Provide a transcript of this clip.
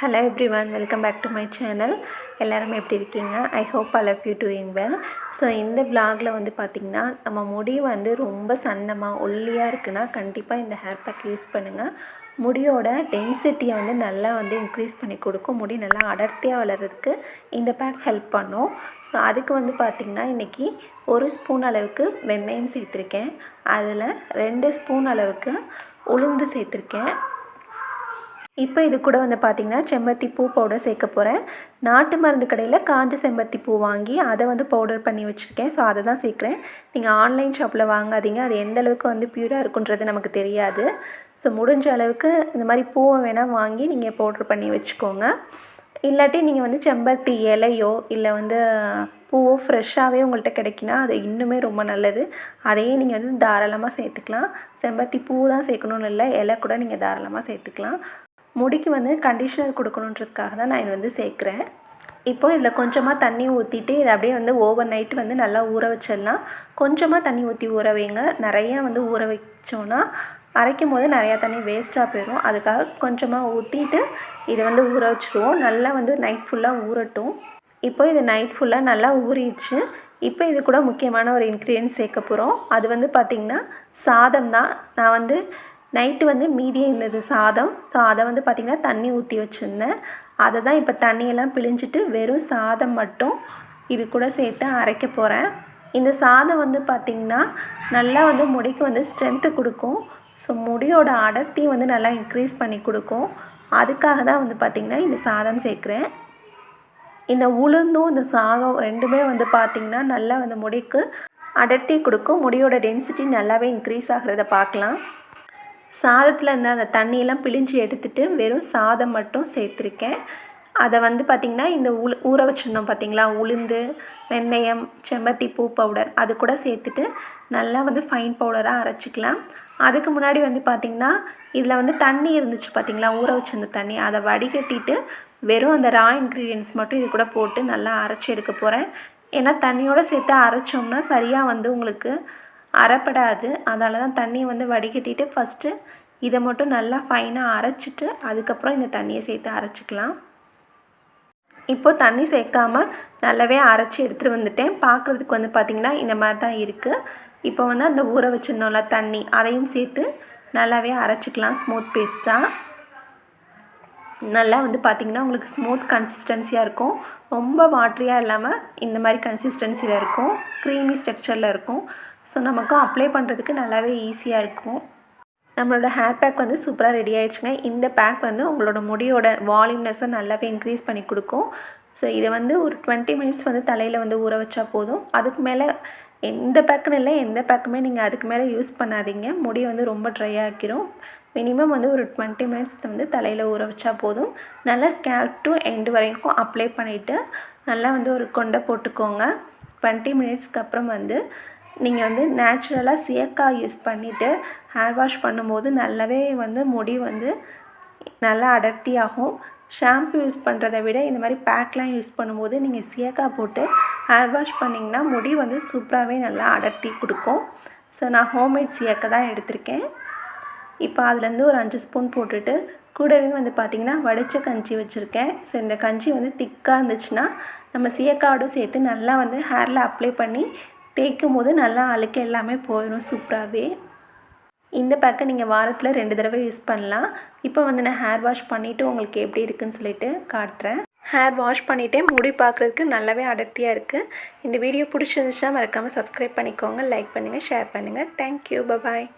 Hello everyone welcome back to my channel எல்லோரும் எப்படி இருக்கீங்க? I hope all of you doing well so இந்த பிளாகில் வந்து பார்த்திங்கன்னா நம்ம முடி வந்து ரொம்ப சன்னமாக ஒல்லியாக இருக்குன்னா கண்டிப்பாக இந்த ஹேர் பேக் யூஸ் பண்ணுங்கள் முடியோட டென்சிட்டியை வந்து நல்லா வந்து இன்க்ரீஸ் பண்ணி கொடுக்கும். முடி நல்லா அடர்த்தியாக வளர்கிறதுக்கு இந்த பேக் ஹெல்ப் பண்ணும். ஸோ அதுக்கு வந்து பார்த்திங்கன்னா இன்றைக்கி ஒரு ஸ்பூன் அளவுக்கு வெந்தயம் சேர்த்துருக்கேன். அதில் ரெண்டு ஸ்பூன் அளவுக்கு உளுந்து சேர்த்துருக்கேன். இப்போ இது கூட வந்து பார்த்திங்கன்னா செம்பருத்தி பூ பவுடர் சேர்க்க போகிறேன் நாட்டு மருந்து கடையில் காஞ்ச செம்பருத்தி பூ வாங்கி அதை வந்து பவுடர் பண்ணி வச்சுருக்கேன். ஸோ அதை தான் சேர்க்குறேன். நீங்கள் ஆன்லைன் ஷாப்பில் வாங்காதீங்க. அது எந்த அளவுக்கு வந்து பியூராக இருக்குன்றது நமக்கு தெரியாது. ஸோ முடிஞ்ச அளவுக்கு இந்த மாதிரி பூவை வேணால் வாங்கி நீங்கள் பவுடர் பண்ணி வச்சுக்கோங்க. இல்லாட்டி நீங்கள் வந்து செம்பருத்தி இலையோ இல்லை வந்து பூவோ ஃப்ரெஷ்ஷாகவே உங்கள்கிட்ட கிடைக்கினா அது இன்னுமே ரொம்ப நல்லது. அதையே நீங்கள் வந்து தாராளமாக சேர்த்துக்கலாம். செம்பருத்தி பூ தான் சேர்க்கணுன்னு இல்லை இலை கூட நீங்கள் தாராளமாக சேர்த்துக்கலாம். முடிக்கு வந்து கண்டிஷ்னர் கொடுக்கணுன்றதுக்காக தான் நான் இது வந்து சேர்க்குறேன். இப்போது இதில் கொஞ்சமாக தண்ணி ஊற்றிட்டு இதை அப்படியே வந்து ஓவர் நைட் வந்து நல்லா ஊற வச்சிடலாம். கொஞ்சமாக தண்ணி ஊற்றி ஊற வைங்க. நிறையா வந்து ஊற வச்சோன்னா அரைக்கும் போது நிறையா தண்ணி வேஸ்ட்டாக போயிடும் அதுக்காக கொஞ்சமாக ஊற்றிட்டு இதை வந்து ஊற வச்சுருவோம். நல்லா வந்து நைட் ஃபுல்லாக ஊறட்டும். இப்போ இது நைட் ஃபுல்லாக நல்லா ஊறிடுச்சு. இப்போ இது கூட முக்கியமான ஒரு இன்க்ரீடியன்ட் சேர்க்க போகிறோம் அது வந்து பார்த்திங்கன்னா சாதம் தான். நான் வந்து நைட்டு வந்து மீதியே இருந்தது சாதம். ஸோ அதை வந்து பார்த்திங்கன்னா தண்ணி ஊற்றி வச்சுருந்தேன். அதை தான் இப்போ தண்ணியெல்லாம் பிழிஞ்சிட்டு வெறும் சாதம் மட்டும் இது கூட சேர்த்து அரைக்க போகிறேன் இந்த சாதம் வந்து பார்த்திங்கன்னா நல்லா வந்து முடிக்கு வந்து ஸ்ட்ரென்த்து கொடுக்கும். ஸோ முடியோட அடர்த்தி வந்து நல்லா இன்க்ரீஸ் பண்ணி கொடுக்கும். அதுக்காக தான் வந்து பார்த்திங்கன்னா இந்த சாதம் சேர்க்குறேன். இந்த உளுந்தும் இந்த சாதம் ரெண்டுமே வந்து பார்த்திங்கன்னா நல்லா வந்து முடிக்கு அடர்த்தி கொடுக்கும். முடியோட டென்சிட்டி நல்லாவே இன்க்ரீஸ் ஆகிறத பார்க்கலாம். சாதத்தில் இருந்த அந்த தண்ணியெல்லாம் பிழிஞ்சு எடுத்துட்டு வெறும் சாதம் மட்டும் சேர்த்துருக்கேன். அதை வந்து பார்த்திங்கன்னா இந்த உளு ஊற வச்சுருந்தோம் பார்த்திங்களா உளுந்து வெந்தயம் செம்பத்தி பூ பவுடர் அது கூட சேர்த்துட்டு நல்லா வந்து ஃபைன் பவுடராக அரைச்சிக்கலாம். அதுக்கு முன்னாடி வந்து பார்த்திங்கன்னா இதில் வந்து தண்ணி இருந்துச்சு பார்த்திங்களா ஊற வச்சிருந்த தண்ணி. அதை வடிகட்டிட்டு வெறும் அந்த ரா இன்க்ரீடியன்ஸ் மட்டும் இது கூட போட்டு நல்லா அரைச்சி எடுக்க போகிறேன் ஏன்னா தண்ணியோடு சேர்த்து அரைச்சோம்னா சரியாக வந்து உங்களுக்கு அரைப்படாது அதனால தான் தண்ணியை வந்து வடிகட்டிட்டு ஃபஸ்ட்டு இதை மட்டும் நல்லா ஃபைனாக அரைச்சிட்டு அதுக்கப்புறம் இந்த தண்ணியை சேர்த்து அரைச்சிக்கலாம். இப்போது தண்ணி சேர்க்காம நல்லாவே அரைச்சி எடுத்துகிட்டு வந்துட்டேன். பார்க்குறதுக்கு வந்து பார்த்திங்கன்னா இந்த மாதிரி தான் இருக்குது இப்போ வந்து அந்த ஊற வச்சுருந்தோம்ல தண்ணி அதையும் சேர்த்து நல்லாவே அரைச்சிக்கலாம் ஸ்மூத் பேஸ்ட்டாக நல்லா வந்து பார்த்திங்கன்னா உங்களுக்கு ஸ்மூத் கன்சிஸ்டன்சியாக இருக்கும். ரொம்ப வாட்ரியாக இல்லாமல் இந்த மாதிரி கன்சிஸ்டன்சியில் இருக்கும். க்ரீமி ஸ்ட்ரக்சரில் இருக்கும். ஸோ நமக்கும் அப்ளை பண்ணுறதுக்கு நல்லாவே ஈஸியாக இருக்கும். நம்மளோட ஹேர் பேக் வந்து சூப்பராக ரெடி ஆகிடுச்சுங்க இந்த பேக் வந்து உங்களோட முடியோட வால்யூம்னஸை நல்லாவே இன்க்ரீஸ் பண்ணி கொடுக்கும். ஸோ இதை வந்து ஒரு டுவெண்ட்டி மினிட்ஸ் வந்து தலையில் வந்து ஊற வச்சா போதும். அதுக்கு மேலே எந்த பேக்குன்னு இல்லை எந்த பேக்குமே நீங்கள் அதுக்கு மேலே யூஸ் பண்ணாதீங்க. முடி வந்து ரொம்ப ட்ரை ஆக்கிரும். மினிமம் வந்து ஒரு டுவெண்ட்டி மினிட்ஸ் வந்து தலையில் ஊற வச்சா போதும். நல்லா ஸ்கேல்ப் டு எண்டு வரைக்கும் அப்ளை பண்ணிவிட்டு நல்லா வந்து ஒரு கொண்டை போட்டுக்கோங்க. டுவெண்ட்டி மினிட்ஸ்க்கு அப்புறம் வந்து நீங்கள் வந்து நேச்சுரலாக சியக்காய் யூஸ் பண்ணிவிட்டு ஹேர் வாஷ் பண்ணும்போது நல்லாவே வந்து முடி வந்து நல்லா அடர்த்தியாகும் ஷாம்பு யூஸ் பண்ணுறத விட இந்த மாதிரி பேக்லாம் யூஸ் பண்ணும்போது நீங்கள் சியக்காய் போட்டு ஹேர் வாஷ் பண்ணிங்கன்னா முடி வந்து சூப்பராகவே நல்லா அடர்த்தி கொடுக்கும். ஸோ நான் ஹோம்மேட் சியக்கை தான் எடுத்திருக்கேன். இப்போ அதுலேருந்து ஒரு அஞ்சு ஸ்பூன் போட்டுட்டு கூடவே வந்து பார்த்திங்கன்னா வடித்த கஞ்சி வச்சுருக்கேன். ஸோ இந்த கஞ்சி வந்து திக்காக இருந்துச்சுன்னா நம்ம சீயக்காடும் சேர்த்து நல்லா வந்து ஹேரில் அப்ளை பண்ணி தேய்க்கும் போது நல்லா அழுக்கு எல்லாமே போயிடும் சூப்பராகவே. இந்த பேக்கை நீங்கள் வாரத்தில் ரெண்டு தடவை யூஸ் பண்ணலாம். இப்போ வந்து நான் ஹேர் வாஷ் பண்ணிவிட்டு உங்களுக்கு எப்படி இருக்குன்னு சொல்லிட்டு காட்டுறேன். ஹேர் வாஷ் பண்ணிவிட்டே முடி பார்க்குறதுக்கு நல்லாவே அடர்த்தியாக இருக்குது இந்த வீடியோ பிடிச்சிருந்துச்சுன்னா மறக்காமல் சப்ஸ்கிரைப் பண்ணிக்கோங்க லைக் பண்ணுங்கள் ஷேர் பண்ணுங்கள் தேங்க்யூ பபாய்